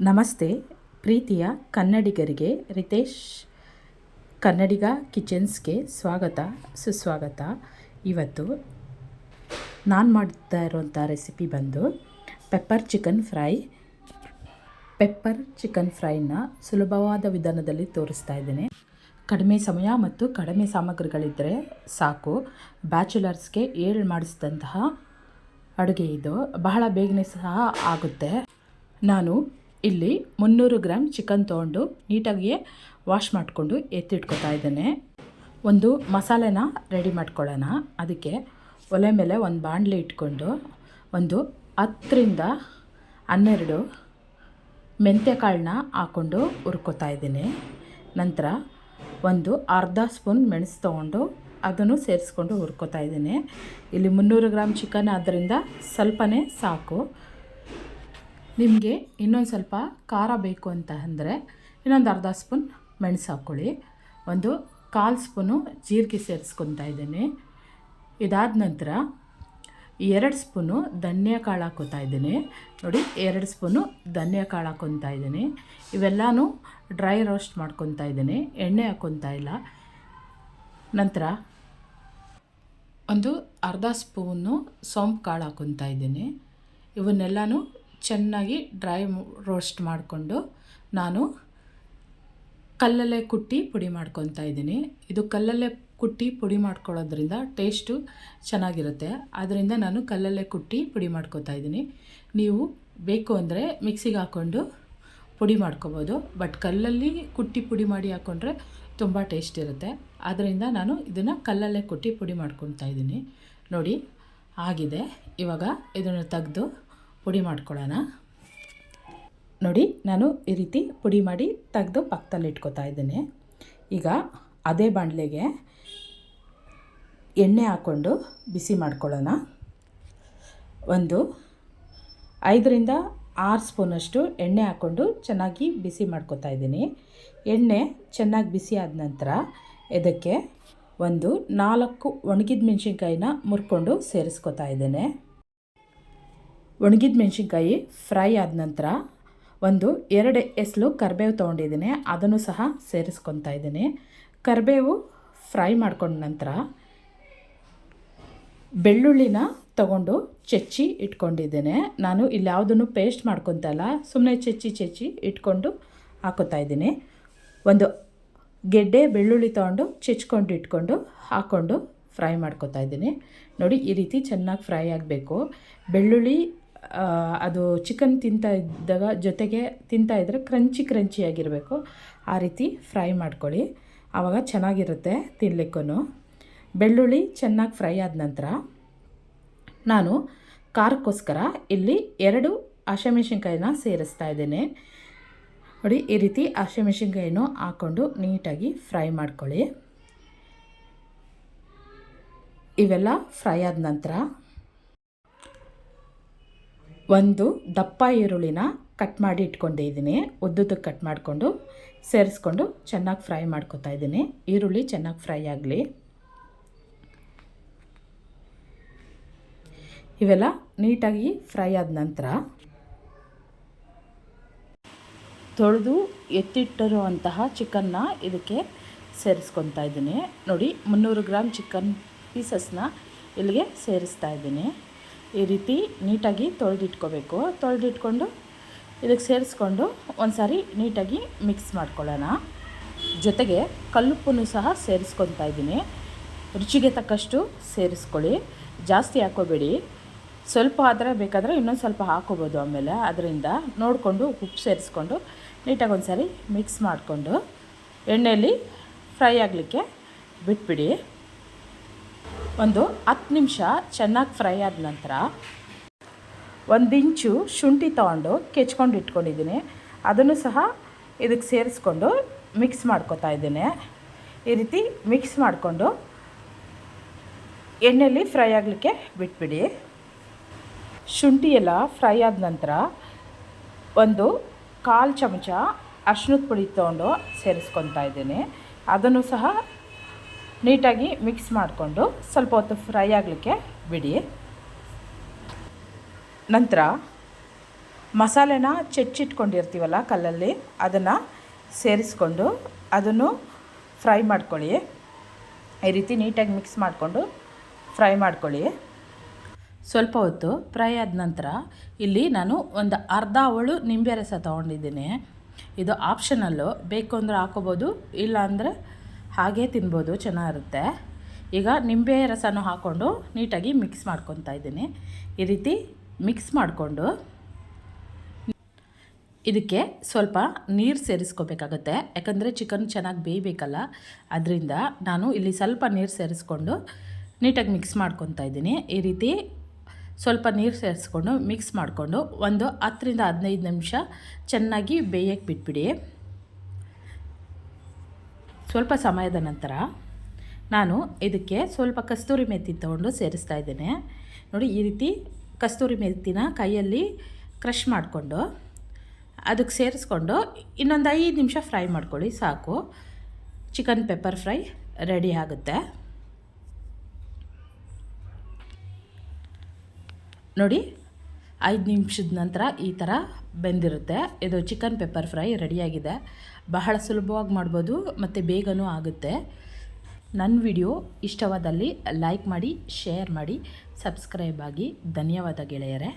ನಮಸ್ತೆ, ಪ್ರೀತಿಯ ಕನ್ನಡಿಗರಿಗೆ ರಿತೇಶ್ ಕನ್ನಡಿಗ ಕಿಚನ್ಸ್ಗೆ ಸ್ವಾಗತ, ಸುಸ್ವಾಗತ. ಇವತ್ತು ನಾನು ಮಾಡ್ತಾ ಇರೋಂಥ ರೆಸಿಪಿ ಬಂದು pepper chicken fry. Pepper chicken ಫ್ರೈನ ಸುಲಭವಾದ ವಿಧಾನದಲ್ಲಿ ತೋರಿಸ್ತಾ ಇದ್ದೇನೆ. ಕಡಿಮೆ ಸಮಯ ಮತ್ತು ಕಡಿಮೆ ಸಾಮಗ್ರಿಗಳಿದ್ದರೆ ಸಾಕು. ಬ್ಯಾಚುಲರ್ಸ್ಗೆ ಏಳು ಮಾಡಿಸಿದಂತಹ ಅಡುಗೆ ಇದು. ಬಹಳ ಬೇಗನೆ ಸಹ ಆಗುತ್ತೆ. ನಾನು ಇಲ್ಲಿ ಮುನ್ನೂರು ಗ್ರಾಮ್ ಚಿಕನ್ ತೊಗೊಂಡು ನೀಟಾಗಿ ವಾಶ್ ಮಾಡಿಕೊಂಡು ಎತ್ತಿಟ್ಕೊತಾ ಇದ್ದೇನೆ. ಒಂದು ಮಸಾಲೆನ ರೆಡಿ ಮಾಡ್ಕೊಳ್ಳೋಣ. ಅದಕ್ಕೆ ಒಲೆ ಮೇಲೆ ಒಂದು ಬಾಣಲೆ ಇಟ್ಕೊಂಡು ಒಂದು ಹತ್ತರಿಂದ ಹನ್ನೆರಡು ಮೆಂತ್ಯ ಕಾಳನ್ನ ಹಾಕ್ಕೊಂಡು ಹುರ್ಕೋತಾ ಇದ್ದೀನಿ. ನಂತರ ಒಂದು ಅರ್ಧ ಸ್ಪೂನ್ ಮೆಣಸು ತೊಗೊಂಡು ಅದನ್ನು ಸೇರಿಸ್ಕೊಂಡು ಹುರ್ಕೋತಾ ಇದ್ದೀನಿ. ಇಲ್ಲಿ ಮುನ್ನೂರು ಗ್ರಾಮ್ ಚಿಕನ್ ಆದ್ದರಿಂದ ಸ್ವಲ್ಪನೇ ಸಾಕು. ನಿಮಗೆ ಇನ್ನೊಂದು ಸ್ವಲ್ಪ ಖಾರ ಬೇಕು ಅಂತ ಅಂದರೆ ಇನ್ನೊಂದು ಅರ್ಧ ಸ್ಪೂನ್ ಮೆಣಸು ಹಾಕ್ಕೊಳ್ಳಿ ಒಂದು ಕಾಲು ಸ್ಪೂನು ಜೀರಿಗೆ ಸೇರಿಸ್ಕೊತಾ ಇದ್ದೀನಿ. ಇದಾದ ನಂತರ ಎರಡು ಸ್ಪೂನು ಧನ್ಯ ಕಾಳು ಹಾಕೋತಾ ಇದ್ದೀನಿ. ನೋಡಿ, ಎರಡು ಸ್ಪೂನು ಧನ್ಯ ಕಾಳು ಹಾಕೊತಾ ಇದ್ದೀನಿ. ಇವೆಲ್ಲನೂ ಡ್ರೈ ರೋಸ್ಟ್ ಮಾಡ್ಕೊತಾ ಇದ್ದೀನಿ, ಎಣ್ಣೆ ಹಾಕ್ಕೊತಾ ಇಲ್ಲ. ನಂತರ ಒಂದು ಅರ್ಧ ಸ್ಪೂನು ಸೋಂಪು ಕಾಳು ಹಾಕ್ಕೊತಾ ಇದ್ದೀನಿ. ಇವನ್ನೆಲ್ಲನೂ ಚೆನ್ನಾಗಿ ಡ್ರೈ ರೋಸ್ಟ್ ಮಾಡಿಕೊಂಡು ನಾನು ಕಲ್ಲಲ್ಲೇ ಕುಟ್ಟಿ ಪುಡಿ ಮಾಡ್ಕೊತಾ ಇದ್ದೀನಿ. ಇದು ಕಲ್ಲಲ್ಲೇ ಕುಟ್ಟಿ ಪುಡಿ ಮಾಡ್ಕೊಳ್ಳೋದ್ರಿಂದ ಟೇಸ್ಟು ಚೆನ್ನಾಗಿರುತ್ತೆ. ಆದ್ದರಿಂದ ನಾನು ಕಲ್ಲಲ್ಲೇ ಕುಟ್ಟಿ ಪುಡಿ ಮಾಡ್ಕೊತಾ ಇದ್ದೀನಿ. ನೀವು ಬೇಕು ಅಂದರೆ ಮಿಕ್ಸಿಗೆ ಹಾಕ್ಕೊಂಡು ಪುಡಿ ಮಾಡ್ಕೋಬೋದು. ಬಟ್ ಕಲ್ಲಲ್ಲಿ ಕುಟ್ಟಿ ಪುಡಿ ಮಾಡಿ ಹಾಕ್ಕೊಂಡ್ರೆ ತುಂಬ ಟೇಸ್ಟ್ ಇರುತ್ತೆ. ಆದ್ದರಿಂದ ನಾನು ಇದನ್ನು ಕಲ್ಲಲ್ಲೇ ಕುಟ್ಟಿ ಪುಡಿ ಮಾಡ್ಕೊತಾ ಇದ್ದೀನಿ. ನೋಡಿ, ಆಗಿದೆ. ಇವಾಗ ಇದನ್ನು ತೆಗೆದು ಪುಡಿ ಮಾಡ್ಕೊಳ್ಳೋಣ. ನೋಡಿ, ನಾನು ಈ ರೀತಿ ಪುಡಿ ಮಾಡಿ ತೆಗೆದು ಪಕ್ಕದಲ್ಲಿ ಇಟ್ಕೋತಾ ಇದ್ದೇನೆ. ಈಗ ಅದೇ ಬಾಣಲೆಗೆ ಎಣ್ಣೆ ಹಾಕ್ಕೊಂಡು ಬಿಸಿ ಮಾಡ್ಕೊಳ್ಳೋಣ. ಒಂದು ಐದರಿಂದ ಆರು ಸ್ಪೂನಷ್ಟು ಎಣ್ಣೆ ಹಾಕ್ಕೊಂಡು ಚೆನ್ನಾಗಿ ಬಿಸಿ ಮಾಡ್ಕೋತಾ ಇದ್ದೀನಿ. ಎಣ್ಣೆ ಚೆನ್ನಾಗಿ ಬಿಸಿ ಆದ ನಂತರ ಇದಕ್ಕೆ ಒಂದು ನಾಲ್ಕು ಒಣಗಿದ ಮೆಣಸಿನ್ಕಾಯಿನ ಮುರ್ಕೊಂಡು ಸೇರಿಸ್ಕೊತಾ ಇದ್ದೇನೆ. ಒಣಗಿದ ಮೆಣಸಿನ್ಕಾಯಿ ಫ್ರೈ ಆದ ನಂತರ ಒಂದು ಎರಡು ಎಸ್ಲು ಕರಿಬೇವು ತೊಗೊಂಡಿದ್ದೀನಿ. ಅದನ್ನು ಸಹ ಸೇರಿಸ್ಕೊತಾ ಇದ್ದೀನಿ. ಕರಿಬೇವು ಫ್ರೈ ಮಾಡ್ಕೊಂಡ ನಂತರ ಬೆಳ್ಳುಳ್ಳಿನ ತಗೊಂಡು ಚೆಚ್ಚಿ ಇಟ್ಕೊಂಡಿದ್ದೇನೆ. ನಾನು ಇಲ್ಲಿ ಯಾವುದನ್ನು ಪೇಸ್ಟ್ ಮಾಡ್ಕೊತಲ್ಲ ಸುಮ್ಮನೆ ಚೆಚ್ಚಿ ಚೆಚ್ಚಿ ಇಟ್ಕೊಂಡು ಹಾಕೋತಾ ಇದ್ದೀನಿ. ಒಂದು ಗೆಡ್ಡೆ ಬೆಳ್ಳುಳ್ಳಿ ತೊಗೊಂಡು ಚೆಚ್ಕೊಂಡು ಇಟ್ಕೊಂಡು ಹಾಕ್ಕೊಂಡು ಫ್ರೈ ಮಾಡ್ಕೊತಾ ಇದ್ದೀನಿ. ನೋಡಿ, ಈ ರೀತಿ ಚೆನ್ನಾಗಿ ಫ್ರೈ ಆಗಬೇಕು. ಬೆಳ್ಳುಳ್ಳಿ ಅದು ಚಿಕನ್ ತಿಂತಾ ಇದ್ದಾಗ ಜೊತೆಗೆ ತಿಂತಾ ಇದ್ದರೆ ಕ್ರಂಚಿ ಕ್ರಂಚಿಯಾಗಿರಬೇಕು ಆ ರೀತಿ ಫ್ರೈ ಮಾಡ್ಕೊಳ್ಳಿ. ಆವಾಗ ಚೆನ್ನಾಗಿರುತ್ತೆ ತಿನ್ನಲಿಕ್ಕೂ ಬೆಳ್ಳುಳ್ಳಿ ಚೆನ್ನಾಗಿ ಫ್ರೈ ಆದ ನಂತರ ನಾನು ಖಾರಕ್ಕೋಸ್ಕರ ಇಲ್ಲಿ ಎರಡು ಹಸಿಮೆಣ್ಸಿನ್ಕಾಯಿನ ಸೇರಿಸ್ತಾ ಇದ್ದೇನೆ. ನೋಡಿ, ಈ ರೀತಿ ಹಸಿಮೆಣ್ಸಿನ್ಕಾಯಿನೂ ಹಾಕ್ಕೊಂಡು ನೀಟಾಗಿ ಫ್ರೈ ಮಾಡ್ಕೊಳ್ಳಿ. ಇವೆಲ್ಲ ಫ್ರೈ ಆದ ನಂತರ ಒಂದು ದಪ್ಪ ಈರುಳ್ಳಿನ ಕಟ್ ಮಾಡಿ ಇಟ್ಕೊಂಡಿದ್ದೀನಿ ಉದ್ದುದಕ್ಕೆ ಕಟ್ ಮಾಡಿಕೊಂಡು ಸೇರಿಸ್ಕೊಂಡು ಚೆನ್ನಾಗಿ ಫ್ರೈ ಮಾಡ್ಕೊತಾ ಇದ್ದೀನಿ. ಈರುಳ್ಳಿ ಚೆನ್ನಾಗಿ ಫ್ರೈ ಆಗಲಿ. ಇವೆಲ್ಲ ನೀಟಾಗಿ ಫ್ರೈ ಆದ ನಂತರ ತೊಳೆದು ಎತ್ತಿಟ್ಟಿರುವಂತಹ ಚಿಕನ್ನ ಇದಕ್ಕೆ ಸೇರಿಸ್ಕೊತಾ ಇದ್ದೀನಿ. ನೋಡಿ, ಮುನ್ನೂರು ಗ್ರಾಮ್ ಚಿಕನ್ ಪೀಸಸ್ನ ಇಲ್ಲಿಗೆ ಸೇರಿಸ್ತಾ ಇದ್ದೀನಿ. ಈ ರೀತಿ ನೀಟಾಗಿ ತೊಳೆದಿಟ್ಕೋಬೇಕು. ತೊಳೆದಿಟ್ಕೊಂಡು ಇದಕ್ಕೆ ಸೇರಿಸ್ಕೊಂಡು ಒಂದು ಸಾರಿ ನೀಟಾಗಿ ಮಿಕ್ಸ್ ಮಾಡ್ಕೊಳ್ಳೋಣ. ಜೊತೆಗೆ ಕಲ್ಲುಪ್ಪನ್ನು ಸಹ ಸೇರಿಸ್ಕೊತಾ ಇದ್ದೀನಿ. ರುಚಿಗೆ ತಕ್ಕಷ್ಟು ಸೇರಿಸ್ಕೊಳ್ಳಿ. ಜಾಸ್ತಿ ಹಾಕೋಬೇಡಿ ಸ್ವಲ್ಪ ಆದರೆ ಬೇಕಾದರೆ ಇನ್ನೊಂದು ಸ್ವಲ್ಪ ಹಾಕೋಬೋದು ಆಮೇಲೆ. ಅದರಿಂದ ನೋಡಿಕೊಂಡು ಉಪ್ಪು ಸೇರಿಸ್ಕೊಂಡು ನೀಟಾಗಿ ಒಂದು ಸಾರಿ ಮಿಕ್ಸ್ ಮಾಡಿಕೊಂಡು ಎಣ್ಣೆಯಲ್ಲಿ ಫ್ರೈ ಆಗಲಿಕ್ಕೆ ಬಿಟ್ಬಿಡಿ. ಒಂದು ಹತ್ತು ನಿಮಿಷ ಚೆನ್ನಾಗಿ ಫ್ರೈ ಆದ ನಂತರ ಒಂದಿಂಚು ಶುಂಠಿ ತೊಗೊಂಡು ಕೆಚ್ಕೊಂಡು ಇಟ್ಕೊಂಡಿದ್ದೀನಿ. ಅದನ್ನು ಸಹ ಇದಕ್ಕೆ ಸೇರಿಸ್ಕೊಂಡು ಮಿಕ್ಸ್ ಮಾಡ್ಕೊತಾ ಇದ್ದೀನಿ. ಈ ರೀತಿ ಮಿಕ್ಸ್ ಮಾಡಿಕೊಂಡು ಎಣ್ಣೆಯಲ್ಲಿ ಫ್ರೈ ಆಗಲಿಕ್ಕೆ ಬಿಟ್ಬಿಡಿ. ಶುಂಠಿ ಎಲ್ಲ ಫ್ರೈ ಆದ ನಂತರ ಒಂದು ಕಾಲು ಚಮಚ ಅರ್ಶಿನದ ಪುಡಿ ತೊಗೊಂಡು ಸೇರಿಸ್ಕೊತಾ ಇದ್ದೀನಿ. ಅದನ್ನು ಸಹ ನೀಟಾಗಿ ಮಿಕ್ಸ್ ಮಾಡಿಕೊಂಡು ಸ್ವಲ್ಪ ಹೊತ್ತು ಫ್ರೈ ಆಗಲಿಕ್ಕೆ ಬಿಡಿ. ನಂತರ ಮಸಾಲೆನ ಚೆಚ್ಚಿಟ್ಕೊಂಡಿರ್ತೀವಲ್ಲ ಕಲ್ಲಲ್ಲಿ, ಅದನ್ನು ಸೇರಿಸ್ಕೊಂಡು ಅದನ್ನು ಫ್ರೈ ಮಾಡ್ಕೊಳ್ಳಿ. ಈ ರೀತಿ ನೀಟಾಗಿ ಮಿಕ್ಸ್ ಮಾಡಿಕೊಂಡು ಫ್ರೈ ಮಾಡ್ಕೊಳ್ಳಿ. ಸ್ವಲ್ಪ ಹೊತ್ತು ಫ್ರೈ ಆದ ನಂತರ ಇಲ್ಲಿ ನಾನು ಒಂದು ಅರ್ಧ ಅವಳು ನಿಂಬೆ ರಸ ತೊಗೊಂಡಿದ್ದೀನಿ. ಇದು ಆಪ್ಷನಲ್ಲು ಬೇಕು ಅಂದರೆ ಹಾಕೋಬೋದು ಇಲ್ಲ ಅಂದರೆ ಹಾಗೇ ತಿನ್ಬೋದು, ಚೆನ್ನಾಗಿರುತ್ತೆ. ಈಗ ನಿಂಬೆ ರಸನೂ ಹಾಕ್ಕೊಂಡು ನೀಟಾಗಿ ಮಿಕ್ಸ್ ಮಾಡ್ಕೊತಾ ಇದ್ದೀನಿ. ಈ ರೀತಿ ಮಿಕ್ಸ್ ಮಾಡಿಕೊಂಡು ಇದಕ್ಕೆ ಸ್ವಲ್ಪ ನೀರು ಸೇರಿಸ್ಕೋಬೇಕಾಗತ್ತೆ. ಯಾಕಂದರೆ ಚಿಕನ್ ಚೆನ್ನಾಗಿ ಬೇಯಬೇಕಲ್ಲ, ಅದರಿಂದ ನಾನು ಇಲ್ಲಿ ಸ್ವಲ್ಪ ನೀರು ಸೇರಿಸ್ಕೊಂಡು ನೀಟಾಗಿ ಮಿಕ್ಸ್ ಮಾಡ್ಕೊತಾ ಇದ್ದೀನಿ. ಈ ರೀತಿ ಸ್ವಲ್ಪ ನೀರು ಸೇರಿಸ್ಕೊಂಡು ಮಿಕ್ಸ್ ಮಾಡಿಕೊಂಡು ಒಂದು ಹತ್ತರಿಂದ ಹದಿನೈದು ನಿಮಿಷ ಚೆನ್ನಾಗಿ ಬೇಯಕ್ಕೆ ಬಿಟ್ಬಿಡಿ. ಸ್ವಲ್ಪ ಸಮಯದ ನಂತರ ನಾನು ಇದಕ್ಕೆ ಸ್ವಲ್ಪ ಕಸ್ತೂರಿ ಮೆತ್ತಿ ತೊಗೊಂಡು ಸೇರಿಸ್ತಾ ಇದ್ದೇನೆ. ನೋಡಿ, ಈ ರೀತಿ ಕಸ್ತೂರಿ ಮೆತ್ತಿನ ಕೈಯಲ್ಲಿ ಕ್ರಷ್ ಮಾಡಿಕೊಂಡು ಅದಕ್ಕೆ ಸೇರಿಸ್ಕೊಂಡು ಇನ್ನೊಂದು ಐದು ನಿಮಿಷ ಫ್ರೈ ಮಾಡ್ಕೊಳ್ಳಿ, ಸಾಕು. ಚಿಕನ್ ಪೆಪ್ಪರ್ ಫ್ರೈ ರೆಡಿ ಆಗುತ್ತೆ. ನೋಡಿ ಐದು ನಿಮಿಷದ ನಂತರ ಈ ಥರ ಬೆಂದಿರುತ್ತೆ. ಇದು ಚಿಕನ್ ಪೆಪ್ಪರ್ ಫ್ರೈ ರೆಡಿಯಾಗಿದೆ. ಬಹಳ ಸುಲಭವಾಗಿ ಮಾಡ್ಬೋದು ಮತ್ತು ಬೇಗನೂ ಆಗುತ್ತೆ. ನನ್ನ ವಿಡಿಯೋ ಇಷ್ಟವಾದಲ್ಲಿ ಲೈಕ್ ಮಾಡಿ, ಶೇರ್ ಮಾಡಿ, ಸಬ್ಸ್ಕ್ರೈಬ್ ಆಗಿ. ಧನ್ಯವಾದ ಗೆಳೆಯರೇ.